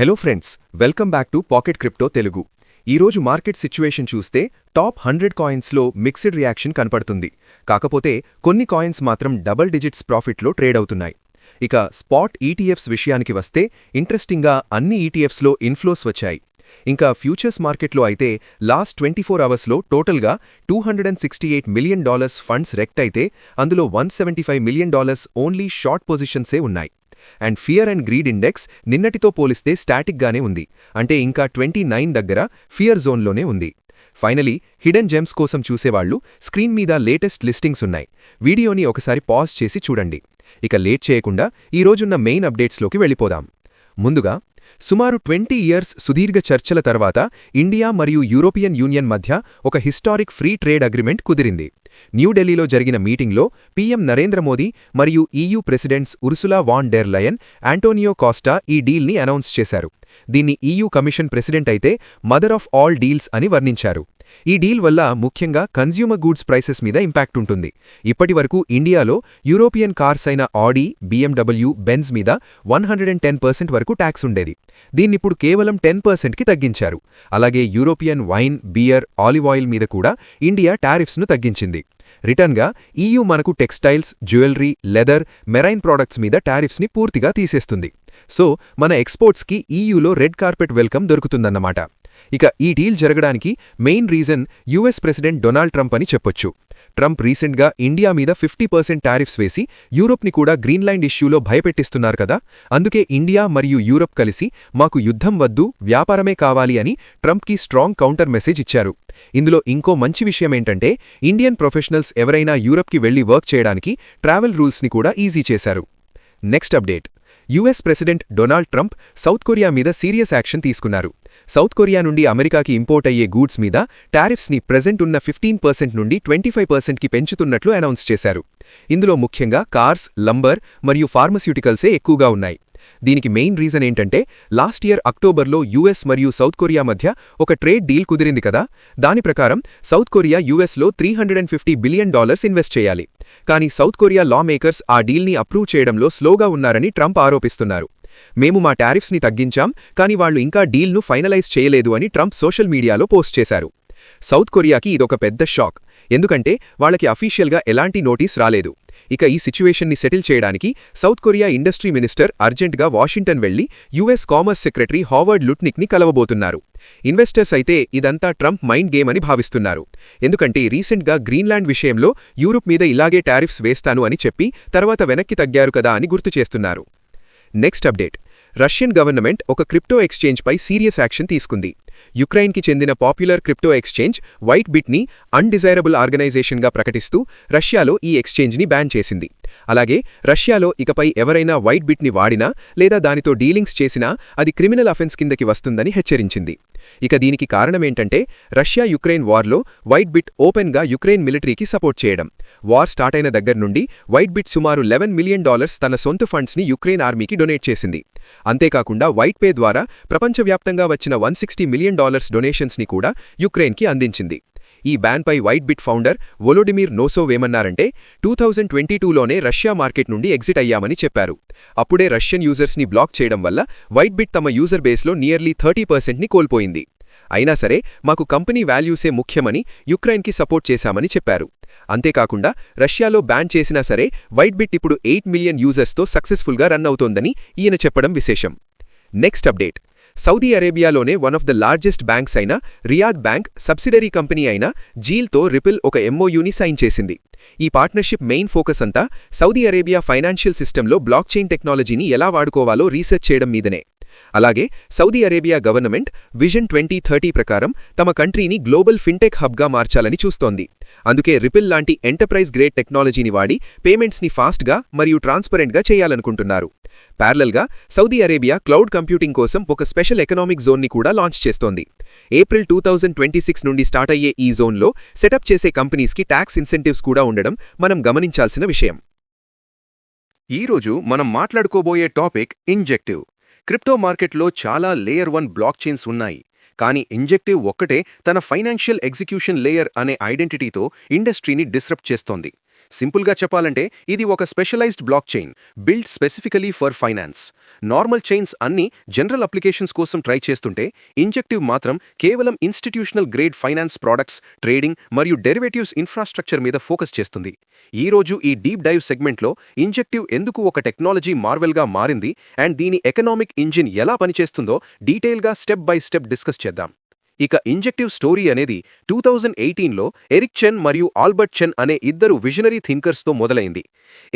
Hello friends welcome back to Pocket Crypto Telugu ఈరోజు market situation చూస్తే top hundred కాయిన్స్లో mixed reaction కనపడుతుంది. కాకపోతే కొన్ని కాయిన్స్ మాత్రం డబల్ డిజిట్స్ ప్రాఫిట్లో ట్రేడ్ అవుతున్నాయి. ఇక స్పాట్ ఈటీఎఫ్స్ విషయానికి వస్తే ఇంట్రెస్టింగ్గా అన్ని ఈటీఎఫ్స్లో ఇన్ఫ్లోస్ వచ్చాయి. ఇంకా ఫ్యూచర్స్ మార్కెట్లో అయితే లాస్ట్ ట్వంటీ ఫోర్ అవర్స్లో టోటల్గా two hundred and sixty eight million dollars funds wrecked అయితే అందులో one seventy five million dollars only short పొజిషన్సే ఉన్నాయి. And fear and greed index నిన్నటితో పోలిస్తే స్టాటిక్గానే ఉంది. అంటే ఇంకా ట్వంటీ నైన్ దగ్గర ఫియర్ జోన్లోనే ఉంది. ఫైనలీ హిడెన్ జెమ్స్ కోసం చూసేవాళ్ళు స్క్రీన్ మీద లేటెస్ట్ లిస్టింగ్స్ ఉన్నాయి. వీడియోని ఒకసారి పాజ్ చేసి చూడండి. ఇక లేట్ చేయకుండా ఈ రోజున్న మెయిన్ అప్డేట్స్లోకి వెళ్ళిపోదాం. ముందుగా సుమారు ట్వంటీ ఇయర్స్ సుదీర్ఘ చర్చల తర్వాత ఇండియా మరియు యూరోపియన్ యూనియన్ మధ్య ఒక హిస్టారిక్ ఫ్రీ ట్రేడ్ అగ్రిమెంట్ కుదిరింది. న్యూఢిల్లీలో జరిగిన మీటింగ్లో పీఎం నరేంద్ర మోదీ మరియు EU presidents Ursula von der Leyen Antonio Costa ఈ డీల్ని అనౌన్స్ చేశారు. దీన్ని ఈయూ కమిషన్ ప్రెసిడెంట్ అయితే మదర్ ఆఫ్ ఆల్ డీల్స్ అని వర్ణించారు. ఈ డీల్ వల్ల ముఖ్యంగా కన్జ్యూమర్ గూడ్స్ ప్రైసెస్ మీద ఇంపాక్ట్ ఉంటుంది. ఇప్పటివరకు ఇండియాలో యూరోపియన్ కార్స్ అయిన ఆడీ బీఎండబ్ల్యూ బెన్స్ మీద one hundred and ten percent వరకు ట్యాక్స్ ఉండేది. దీన్నిప్పుడు కేవలం టెన్ పర్సెంట్కి తగ్గించారు. అలాగే European wine beer olive oil మీద కూడా ఇండియా టారిఫ్స్ను తగ్గించింది. రిటర్న్గా ఈయూ మనకు textiles jewellery leather marine products మీద టారిఫ్స్ని పూర్తిగా తీసేస్తుంది. సో మన ఎక్స్పోర్ట్స్కి ఈయూలో రెడ్ కార్పెట్ వెల్కమ్ దొరుకుతుందన్నమాట. ఇక ఈ డీల్ జరగడానికి main reason US president Donald Trump అని చెప్పొచ్చు. ట్రంప్ రీసెంట్గా ఇండియా మీద ఫిఫ్టీ పర్సెంట్ టారిఫ్స్ వేసి యూరోప్ని కూడా గ్రీన్లాండ్ ఇష్యూలో భయపెట్టిస్తున్నారు కదా అందుకే ఇండియా మరియు యూరప్ కలిసి మాకు యుద్ధం వద్దు వ్యాపారమే కావాలి అని ట్రంప్కి స్ట్రాంగ్ కౌంటర్ మెసేజ్ ఇచ్చారు. ఇందులో ఇంకో మంచి విషయమేంటంటే ఇండియన్ ప్రొఫెషనల్స్ ఎవరైనా యూరప్కి వెళ్ళి వర్క్ చేయడానికి ట్రావెల్ రూల్స్ని కూడా ఈజీ చేశారు. Next update. US president Donald Trump South Korea మీద సీరియస్ యాక్షన్ తీసుకున్నారు. సౌత్ కొరియా నుండి అమెరికాకి ఇంపోర్ట్ అయ్యే గూడ్స్ మీద టారిఫ్స్ని ప్రెజెంట్ ఉన్న ఫిఫ్టీన్ పర్సెంట్ నుండి ట్వంటీ ఫైవ్ పర్సెంట్కి పెంచుతున్నట్లు అనౌన్స్ చేశారు. ఇందులో ముఖ్యంగా కార్స్ లంబర్ మరియు ఫార్మస్యూటికల్సే ఎక్కువగా ఉన్నాయి. దీనికి మెయిన్ రీజన్ ఏంటంటే లాస్ట్ ఇయర్ అక్టోబర్లో యుఎస్ మరియు సౌత్ కొరియా మధ్య ఒక ట్రేడ్ డీల్ కుదిరింది కదా. దాని ప్రకారం సౌత్ కొరియా యుఎస్లో three hundred and fifty billion dollars invest చేయాలి. కానీ సౌత్ కొరియా లా మేకర్స్ ఆ డీల్ని అప్రూవ్ చేయడంలో స్లోగా ఉన్నారని ట్రంప్ ఆరోపిస్తున్నారు. మేము మా టారిఫ్స్ని తగ్గించాం కానీ వాళ్ళు ఇంకా డీల్ను ఫైనలైజ్ చేయలేదు అని ట్రంప్ సోషల్ మీడియాలో పోస్ట్ చేశారు. సౌత్ కొరియాకి ఇదొక పెద్ద షాక్. ఎందుకంటే వాళ్ళకి అఫీషియల్గా ఎలాంటి నోటీస్ రాలేదు. ఇక ఈ సిచ్యువేషన్ని సెటిల్ చేయడానికి సౌత్ కొరియా ఇండస్ట్రీ మినిస్టర్ అర్జెంట్గా వాషింగ్టన్ వెళ్ళి యుఎస్ కామర్స్ సెక్రటరీ హావర్డ్ లుట్నిక్ని కలవబోతున్నారు. ఇన్వెస్టర్స్ అయితే ఇదంతా ట్రంప్ మైండ్ గేమ్ అని భావిస్తున్నారు. ఎందుకంటే రీసెంట్గా గ్రీన్లాండ్ విషయంలో యూరోప్ మీద ఇలాగే టారిఫ్స్ వేస్తాను అని చెప్పి తర్వాత వెనక్కి తగ్గారు కదా అని గుర్తు చేస్తున్నారు. Next update. రష్యన్ గవర్నమెంట్ ఒక క్రిప్టో ఎక్స్చేంజ్పై సీరియస్ యాక్షన్ తీసుకుంది. యుక్రెయిన్కి చెందిన పాపులర్ క్రిప్టో ఎక్స్చేంజ్ వైట్ బిట్ని అన్డిజైరబుల్ ఆర్గనైజేషన్గా ప్రకటిస్తూ రష్యాలో ఈ ఎక్స్చేంజ్ని బ్యాన్ చేసింది. అలాగే రష్యాలో ఇకపై ఎవరైనా వైట్ బిట్ని వాడినా లేదా దానితో డీలింగ్స్ చేసినా అది క్రిమినల్ అఫెన్స్ కిందకి వస్తుందని హెచ్చరించింది. ఇక దీనికి కారణమేంటంటే రష్యా యుక్రెయిన్ వార్లో వైట్ బిట్ ఓపెన్గా యుక్రెయిన్ మిలిటరీకి సపోర్ట్ చేయడం. వార్ స్టార్ట్ అయిన దగ్గర నుండి వైట్ బిట్ సుమారు లెవెన్ మిలియన్ డాలర్స్ తన సొంత ఫండ్స్ని యుక్రెయిన్ ఆర్మీకి డొనేట్ చేసింది. అంతేకాకుండా వైట్ పే ద్వారా ప్రపంచవ్యాప్తంగా వచ్చిన వన్ సిక్స్టీ మిలియన్ డాలర్స్ డొనేషన్స్ని కూడా యుక్రెయిన్కి అందించింది. ఈ బ్యాన్పై white bit founder Volodymyr Nosov ఏమన్నారంటే టూ థౌజండ్ ట్వంటీ టూలోనే రష్యా మార్కెట్ నుండి ఎగ్జిట్ అయ్యామని చెప్పారు. అప్పుడే రష్యన్ యూజర్స్ని బ్లాక్ చేయడం వల్ల వైట్ బిట్ తమ యూజర్ బేస్లో నియర్లీ థర్టీ పర్సెంట్ని కోల్పోయింది. అయినా సరే మాకు కంపెనీ వాల్యూసే ముఖ్యమని యుక్రెయిన్కి సపోర్ట్ చేశామని చెప్పారు. అంతేకాకుండా రష్యాలో బ్యాన్ చేసినా సరే వైట్ బిట్ ఇప్పుడు ఎయిట్ మిలియన్ యూజర్స్తో సక్సెస్ఫుల్గా రన్ అవుతోందని ఈయన చెప్పడం విశేషం. Next update. Saudi అరేబియాలోనే one of the largest banks అయిన రియాద్ బ్యాంక్ సబ్సిడరీ కంపెనీ అయిన జీల్తో రిపిల్ ఒక ఎంఓయూని సైన్ చేసింది. ఈ పార్ట్నర్షిప్ మెయిన్ ఫోకస్ అంతా సౌదీ అరేబియా ఫైనాన్షియల్ సిస్టంలో బ్లాక్ చైన్ టెక్నాలజీని ఎలా వాడుకోవాలో రీసెర్చ్ చేయడం మీదనే. అలాగే Saudi Arabia government vision twenty thirty ప్రకారం తమ కంట్రీని గ్లోబల్ ఫిన్టెక్ హబ్గా మార్చాలని చూస్తోంది. అందుకే రిపిల్ లాంటి ఎంటర్ప్రైజ్ గ్రేడ్ టెక్నాలజీని వాడి పేమెంట్స్ని ఫాస్ట్గా మరియు ట్రాన్స్పరెంట్గా చేయాలనుకుంటున్నారు. ప్యారలల్గా సౌదీ అరేబియా క్లౌడ్ కంప్యూటింగ్ కోసం ఒక స్పెషల్ ఎకనామిక్ జోన్ని కూడా లాంచ్ చేస్తోంది. April two thousand twenty six నుండి స్టార్ట్ అయ్యే ఈ జోన్లో సెటప్ చేసే కంపెనీస్కి ట్యాక్స్ ఇన్సెంటివ్స్ కూడా ఉండడం మనం గమనించాల్సిన విషయం. ఈరోజు మనం మాట్లాడుకోబోయే టాపిక్ ఇంజెక్టివ్. క్రిప్టో మార్కెట్లో చాలా లేయర్ వన్ బ్లాక్ చైన్స్ ఉన్నాయి. కానీ ఇంజెక్టివ్ ఒక్కటే తన ఫైనాన్షియల్ ఎగ్జిక్యూషన్ లేయర్ అనే ఐడెంటిటీతో ఇండస్ట్రీని డిస్రప్ట్ చేస్తోంది. సింపుల్గా చెప్పాలంటే ఇది ఒక specialised blockchain build specifically for finance. Normal chains అన్ని జనరల్ అప్లికేషన్స్ కోసం ట్రై చేస్తుంటే ఇంజెక్టివ్ మాత్రం కేవలం institutional grade finance products trading మరియు డెరివేటివ్స్ ఇన్ఫ్రాస్ట్రక్చర్ మీద ఫోకస్ చేస్తుంది. ఈరోజు ఈ డీప్ డైవ్ సెగ్మెంట్లో ఇంజెక్టివ్ ఎందుకు ఒక టెక్నాలజీ మార్వెల్గా మారింది అండ్ దీని ఎకనామిక్ ఇంజిన్ ఎలా పనిచేస్తుందో డీటెయిల్గా స్టెప్ బై స్టెప్ డిస్కస్ చేద్దాం. ఇక ఇంజెక్టివ్ స్టోరీ అనేది టూ థౌజండ్ ఎయిటీన్లో ఎరిక్ చెన్ మరియు ఆల్బర్ట్ చెన్ అనే ఇద్దరు విజనరీ థింకర్స్తో మొదలైంది.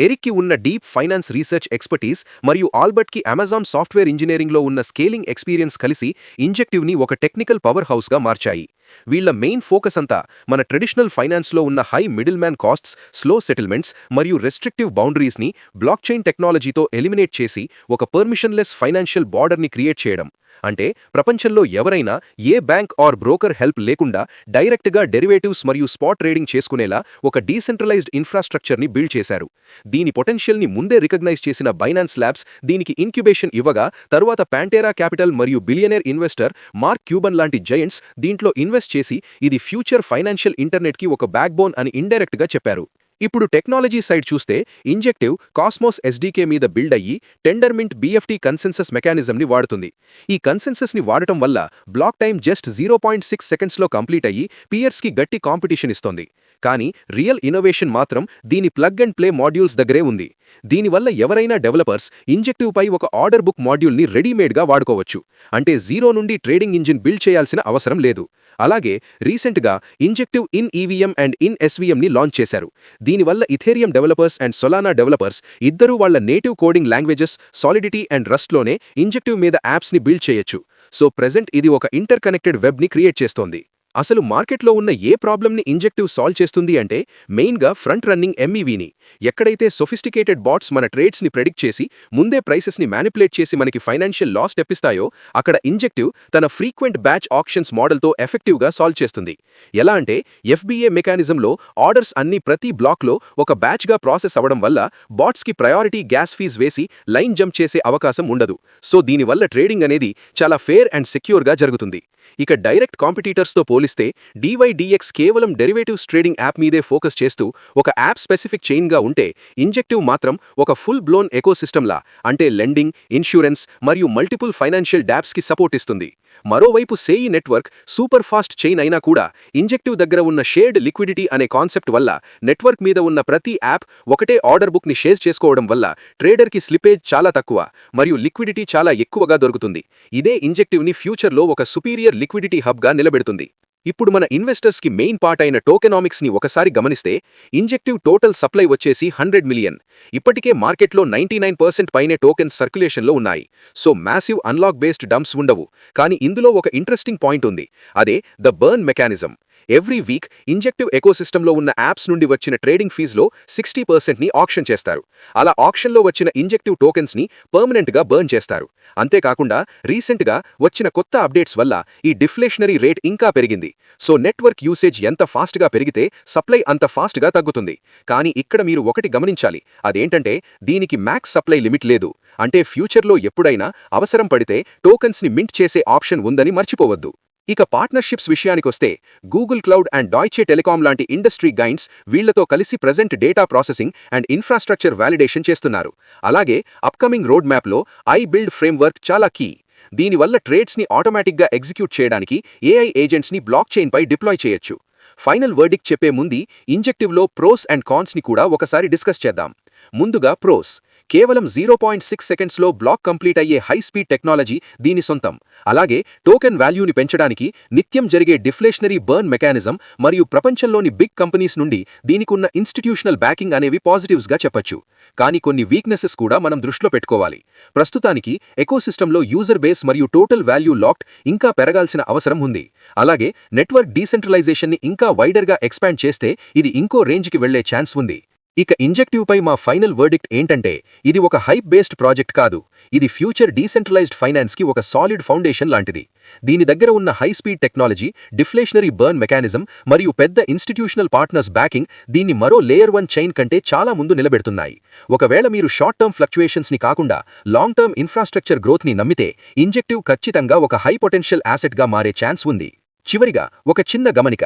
ఎరిక్కి ఉన్న డీప్ ఫైనాన్స్ రీసెర్చ్ ఎక్స్పర్టీస్ మరియు ఆల్బర్ట్కి అమెజాన్ సాఫ్ట్వేర్ ఇంజనీరింగ్లో ఉన్న స్కేలింగ్ ఎక్స్పీరియన్స్ కలిసి ఇంజెక్టివ్ని ఒక టెక్నికల్ పవర్ హౌస్గా మార్చాయి. వీళ్ళ మెయిన్ ఫోకస్ అంతా మన ట్రెడిషనల్ ఫైనాన్స్లో ఉన్న high middleman costs slow settlements మరియు రెస్ట్రిక్టివ్ బౌండరీస్ని బ్లాక్ చైన్ టెక్నాలజీతో ఎలిమినేట్ చేసి ఒక పర్మిషన్లెస్ ఫైనాన్షియల్ బార్డర్ని క్రియేట్ చేయడం. అంటే ప్రపంచంలో ఎవరైనా ఏ బ్యాంక్ ఆర్ బ్రోకర్ హెల్ప్ లేకుండా డైరెక్ట్గా డెరివేటివ్స్ మరియు స్పాట్ ట్రేడింగ్ చేసుకునేలా ఒక డీసెంట్రలైజ్డ్ ఇన్ఫ్రాస్ట్రక్చర్ని బిల్డ్ చేశారు. దీని పొటెన్షియల్ని ముందే రికగ్నైజ్ చేసిన బైనాన్స్ ల్యాబ్స్ దీనికి ఇన్క్యుబేషన్ ఇవ్వగా తరువాత ప్యాంటేరా క్యాపిటల్ మరియు బిలియనేర్ ఇన్వెస్టర్ మార్క్ క్యూబన్ లాంటి జయంట్స్ దీంట్లో ఇన్వెస్ట్ చేసి ఇది ఫ్యూచర్ ఫైనాన్షియల్ ఇంటర్నెట్కి ఒక బ్యాక్బోన్ అని ఇండైరెక్ట్గా చెప్పారు. ఇప్పుడు టెక్నాలజీ సైడ్ చూస్తే ఇంజెక్టివ్ కాస్మోస్ ఎస్డీకే మీద బిల్డ్ అయ్యి టెండర్మింట్ బీఎఫ్టీ కన్సెన్సస్ మెకానిజంని వాడుతుంది. ఈ కన్సెన్సస్ని వాడటం వల్ల block time just zero point six సెకండ్స్లో కంప్లీట్ అయ్యి పియర్స్కి గట్టి కాంపిటీషన్ ఇస్తోంది. కానీ రియల్ ఇన్నోవేషన్ మాత్రం దీని ప్లగ్ అండ్ ప్లే మాడ్యూల్స్ దగ్గరే ఉంది. దీనివల్ల ఎవరైనా డెవలపర్స్ ఇంజెక్టివ్ పై ఒక ఆర్డర్ బుక్ మాడ్యూల్ని రెడీమేడ్గా వాడుకోవచ్చు. అంటే జీరో నుండి ట్రేడింగ్ ఇంజిన్ బిల్డ్ చేయాల్సిన అవసరం లేదు. అలాగే రీసెంట్గా Injective in EVM and in ఎస్వీఎంని launch చేశారు. దీనివల్ల Ethereum developers and Solana developers ఇద్దరూ వాళ్ళ native coding languages solidity and రస్ట్లోనే Injective మీద యాప్స్ని బిల్డ్ చేయొచ్చు. సో ప్రెజెంట్ ఇది ఒక ఇంటర్ కనెక్టెడ్ వెబ్ని క్రియేట్ చేస్తోంది. అసలు మార్కెట్లో ఉన్న ఏ ప్రాబ్లమ్ని ఇంజెక్టివ్ సాల్వ్ చేస్తుంది అంటే మెయిన్గా ఫ్రంట్ రన్నింగ్ ఎంఈవీని ఎక్కడైతే సొఫిస్టికేటెడ్ బాట్స్ మన ట్రేడ్స్ని ప్రెడిక్ట్ చేసి ముందే ప్రైసెస్ని మ్యానిపులేట్ చేసి మనకి ఫైనాన్షియల్ లాస్ తెప్పిస్తాయో అక్కడ ఇంజెక్టివ్ తన ఫ్రీక్వెంట్ బ్యాచ్ ఆప్షన్స్ మోడల్తో ఎఫెక్టివ్గా సాల్వ్ చేస్తుంది. ఎలా అంటే ఎఫ్బీఏ మెకానిజంలో ఆర్డర్స్ అన్ని ప్రతి బ్లాక్లో ఒక బ్యాచ్గా ప్రాసెస్ అవ్వడం వల్ల బాట్స్కి ప్రయారిటీ గ్యాస్ ఫీజ్ వేసి లైన్ జంప్ చేసే అవకాశం ఉండదు. సో దీనివల్ల ట్రేడింగ్ అనేది చాలా ఫేర్ అండ్ సెక్యూర్గా జరుగుతుంది. ఇక డైరెక్ట్ కాంపిటీటర్స్తో పోలిస్తే డివైడిఎక్స్ కేవలం డెరివేటివ్స్ ట్రేడింగ్ యాప్ మీదే ఫోకస్ చేస్తూ ఒక యాప్ స్పెసిఫిక్ చైన్గా ఉంటే ఇంజెక్టివ్ మాత్రం ఒక ఫుల్ బ్లోన్ ఎకోసిస్టమ్లా అంటే లెండింగ్ ఇన్సూరెన్స్ మరియు మల్టిపుల్ ఫైనాన్షియల్ డ్యాప్స్కి సపోర్ట్ ఇస్తుంది. మరోవైపు Sei network super fast chain అయినా కూడా ఇంజెక్టివ్ దగ్గర ఉన్న షేర్డ్ లిక్విడిటీ అనే కాన్సెప్ట్ వల్ల నెట్వర్క్ మీద ఉన్న ప్రతి యాప్ ఒకటే ఆర్డర్ బుక్ని షేర్ చేసుకోవడం వల్ల ట్రేడర్కి స్లిపేజ్ చాలా తక్కువ మరియు లిక్విడిటీ చాలా ఎక్కువగా దొరుకుతుంది. ఇదే ఇంజెక్టివ్ని ఫ్యూచర్లో ఒక సుపీరియర్ లిక్విడిటీ హబ్గా నిలబెడుతుంది. ఇప్పుడు మన ఇన్వెస్టర్స్కి మెయిన్ పార్ట్ అయిన టోకెనామిక్స్ని ఒకసారి గమనిస్తే ఇంజెక్టివ్ టోటల్ సప్లై వచ్చేసి హండ్రెడ్ మిలియన్. ఇప్పటికే మార్కెట్లో నైంటీ నైన్ పర్సెంట్ పైనే టోకెన్స్ సర్క్యులేషన్లో ఉన్నాయి. So massive unlock based dumps ఉండవు. కానీ ఇందులో ఒక ఇంట్రెస్టింగ్ పాయింట్ ఉంది. అదే the burn mechanism. Every week Injective ఎకోసిస్టంలో ఉన్న యాప్స్ నుండి వచ్చిన ట్రేడింగ్ ఫీజులో సిక్స్టీ పర్సెంట్ని ఆప్షన్ చేస్తారు. అలా ఆప్షన్లో వచ్చిన ఇంజెక్టివ్ టోకెన్స్ని పర్మనెంట్గా బర్న్ చేస్తారు. అంతేకాకుండా రీసెంట్గా వచ్చిన కొత్త అప్డేట్స్ వల్ల ఈ డిఫ్లేషనరీ రేట్ ఇంకా పెరిగింది. సో నెట్వర్క్ యూసేజ్ ఎంత ఫాస్ట్గా పెరిగితే సప్లై అంత ఫాస్ట్గా తగ్గుతుంది. కానీ ఇక్కడ మీరు ఒకటి గమనించాలి. అదేంటంటే దీనికి మ్యాక్స్ సప్లై లిమిట్ లేదు. అంటే ఫ్యూచర్లో ఎప్పుడైనా అవసరం పడితే టోకెన్స్ని మింట్ చేసే ఆప్షన్ ఉందని మర్చిపోవద్దు. ఇక పార్ట్నర్షిప్స్ విషయానికొస్తే Google cloud and Deutsche Telekom లాంటి ఇండస్ట్రీ గైన్స్ వీళ్ళతో కలిసి present data processing and infrastructure validation చేస్తున్నారు. అలాగే upcoming road map iBuild framework చాలా కీ. దీనివల్ల ట్రేడ్స్ని ఆటోమేటిక్గా ఎగ్జిక్యూట్ చేయడానికి ఏఐ ఏజెంట్స్ని బ్లాక్ చైన్పై డిప్లాయ్ చేయొచ్చు. ఫైనల్ వర్డిక్ చెప్పే ముందు ఇంజెక్టివ్లో ప్రోస్ అండ్ కాన్స్ని కూడా ఒకసారి డిస్కస్ చేద్దాం. ముందుగా ప్రోస్. కేవలం జీరో పాయింట్ సిక్స్ సెకండ్స్లో బ్లాక్ కంప్లీట్ అయ్యే హై స్పీడ్ టెక్నాలజీ దీని సొంతం. అలాగే టోకెన్ వాల్యూని పెంచడానికి నిత్యం జరిగే డిఫ్లేషనరీ బర్న్ మెకానిజం మరియు ప్రపంచంలోని బిగ్ కంపెనీస్ నుండి దీనికున్న ఇన్స్టిట్యూషనల్ బ్యాకింగ్ అనేవి పాజిటివ్స్గా చెప్పొచ్చు. కానీ కొన్ని వీక్నెసెస్ కూడా మనం దృష్టిలో పెట్టుకోవాలి. ప్రస్తుతానికి ఎకోసిస్టంలో యూజర్ బేస్ మరియు టోటల్ వాల్యూ లాక్డ్ ఇంకా పెరగాల్సిన అవసరం ఉంది. అలాగే నెట్వర్క్ డీసెంట్రలైజేషన్ని ఇంకా వైడర్గా ఎక్స్పాండ్ చేస్తే ఇది ఇంకో రేంజ్కి వెళ్ళే ఛాన్స్ ఉంది. ఇక ఇంజెక్టివ్పై మా ఫైనల్ వర్డిక్ట్ ఏంటంటే ఇది ఒక హైప్ బేస్డ్ ప్రాజెక్ట్ కాదు. ఇది ఫ్యూచర్ డీసెంట్రలైజ్డ్ ఫైనాన్స్కి ఒక సాలిడ్ ఫౌండేషన్ లాంటిది. దీని దగ్గర ఉన్న high speed technology deflationary burn mechanism మరియు పెద్ద ఇన్స్టిట్యూషనల్ పార్ట్నర్స్ బ్యాకింగ్ దీన్ని మరో లేయర్ వన్ చైన్ కంటే చాలా ముందు నిలబెడుతున్నాయి. ఒకవేళ మీరు షార్ట్ టర్మ్ ఫ్లక్చుయేషన్స్ని కాకుండా లాంగ్ టర్మ్ ఇన్ఫ్రాస్ట్రక్చర్ గ్రోత్ని నమ్మితే ఇంజెక్టివ్ ఖచ్చితంగా ఒక హై పొటెన్షియల్ యాసెట్గా మారే ఛాన్స్ ఉంది. చివరిగా ఒక చిన్న గమనిక.